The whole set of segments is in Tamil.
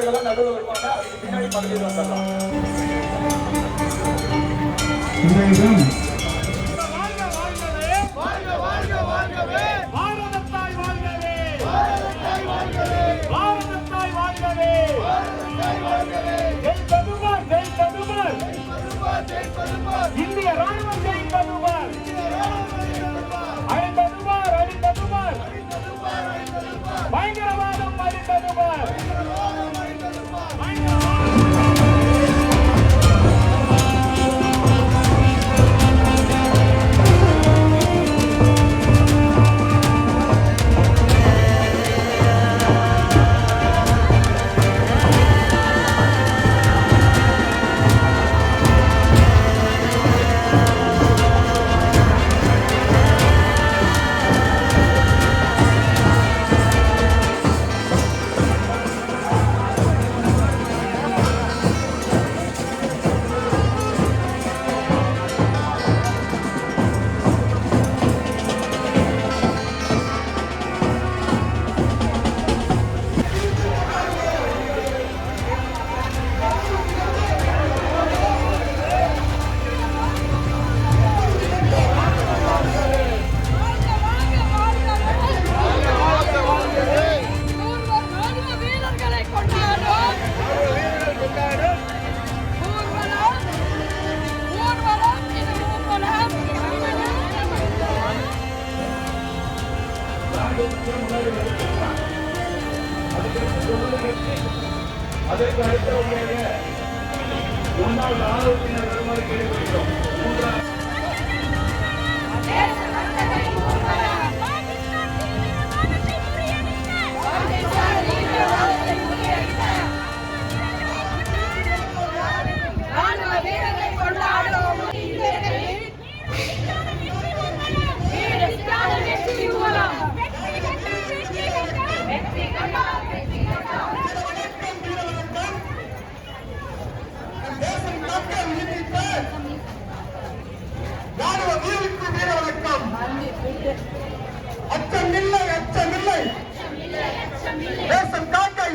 வீரர்கள்லாம் நடுவில் வருவாங்க அதுக்கு பின்னாடி பகுதியில் வந்துடலாம் அதற்கு அடுத்தவங்க முன்னாள் ராணுவத்தினர் வருமாறு கேட்டுக்கொள்கிறோம்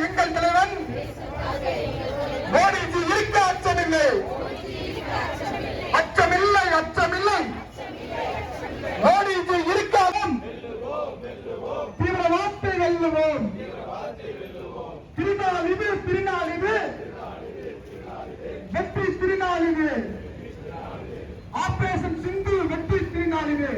எங்கள் தலைவன் மோடிஜி இருக்க அச்சமில்லை. அச்சமில்லை அச்சமில்லை. மோடிஜி இருக்காலும் தீவிரவாதத்தை வெல்லுவோம் திருநாள் இது திருநாள் இது வெற்றி திருநாள் இது ஆபரேஷன் சிந்து வெற்றி திருநாள் இது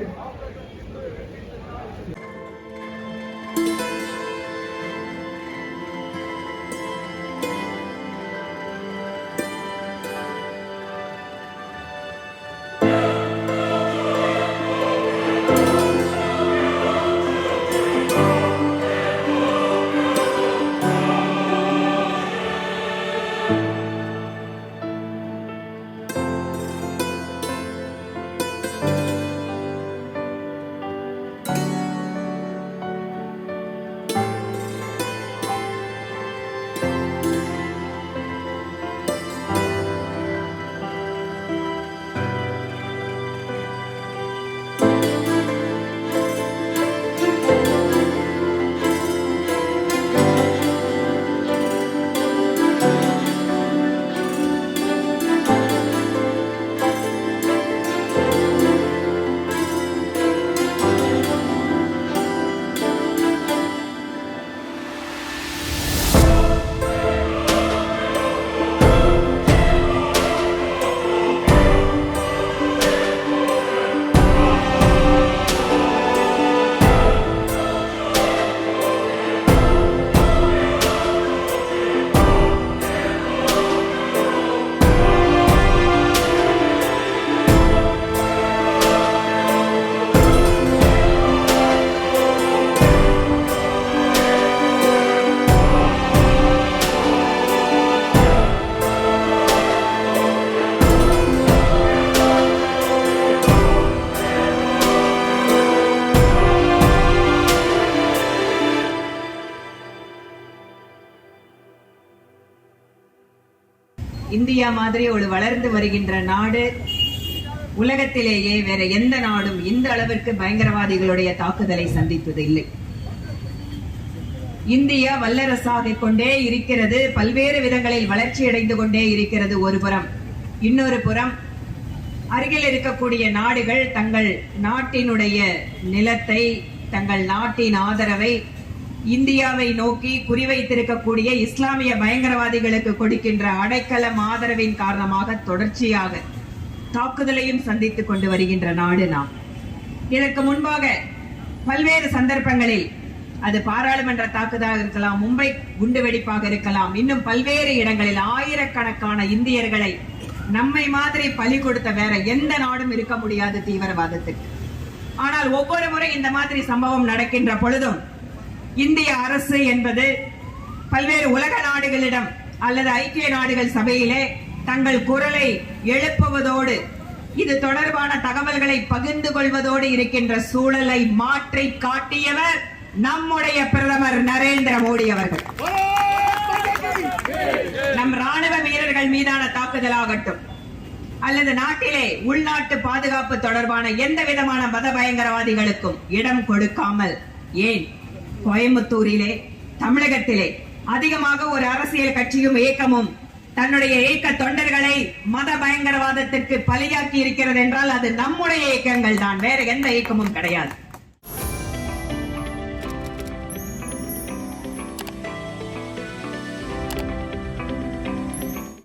இந்தியா மாதிரி ஒரு வளர்ந்து வருகின்ற நாடு உலகத்திலேயே வேற எந்த நாடும் இந்த அளவிற்கு பயங்கரவாதிகளுடைய தாக்குதலை சந்தித்தது இல்லை இந்தியா வல்லரசாக கொண்டே இருக்கிறது பல்வேறு விதங்களில் வளர்ச்சி அடைந்து கொண்டே இருக்கிறது ஒரு புறம். இன்னொரு புறம் அருகில் இருக்கக்கூடிய நாடுகள் தங்கள் நாட்டினுடைய நிலத்தை தங்கள் நாட்டின் ஆதரவை இந்தியாவை நோக்கி குறிவைத்திருக்கக்கூடிய இஸ்லாமிய பயங்கரவாதிகளுக்கு கொடுக்கின்ற அடைக்கலம் ஆதரவின் காரணமாக தொடர்ச்சியாக தாக்குதலையும் சந்தித்துக் கொண்டு வருகின்ற நாடு நாம். இதற்கு முன்பாக பல்வேறு சந்தர்ப்பங்களில் அது பாராளுமன்ற தாக்குதலாக இருக்கலாம் மும்பை குண்டுவெடிப்பாக இருக்கலாம் இன்னும் பல்வேறு இடங்களில் ஆயிரக்கணக்கான இந்தியர்களை நம்மை மாதிரி பலி கொடுத்த வேற எந்த நாடும் இருக்க முடியாது தீவிரவாதத்துக்கு. ஆனால் ஒவ்வொரு முறை இந்த மாதிரி சம்பவம் நடக்கின்ற பொழுதும் இந்திய அரசு என்பது பல்வேறு உலக நாடுகளிடம் அல்லது ஐக்கிய நாடுகள் சபையிலே தங்கள் குரலை எழுப்புவதோடு இது தொடர்பான தகவல்களை பகிர்ந்து கொள்வதோடு இருக்கின்ற சூழலை மாற்றி காட்டியவர் நம்முடைய பிரதமர் நரேந்திர மோடி அவர்கள். நம் ராணுவ வீரர்கள் மீதான தாக்குதலாகட்டும் அல்லது நாட்டிலே உள்நாட்டு பாதுகாப்பு தொடர்பான எந்த விதமான மத பயங்கரவாதிகளுக்கும் இடம் கொடுக்காமல் ஏன் கோயம்புத்தூரிலே தமிழகத்திலே அதிகமாக ஒரு அரசியல் கட்சியும் இயக்கமும் தன்னுடைய இயக்க தொண்டர்களை மத பயங்கரவாதத்திற்கு பலியாக்கி இருக்கிறது என்றால் அது நம்முடைய இயக்கங்கள் தான். வேற எந்த இயக்கமும் கிடையாது.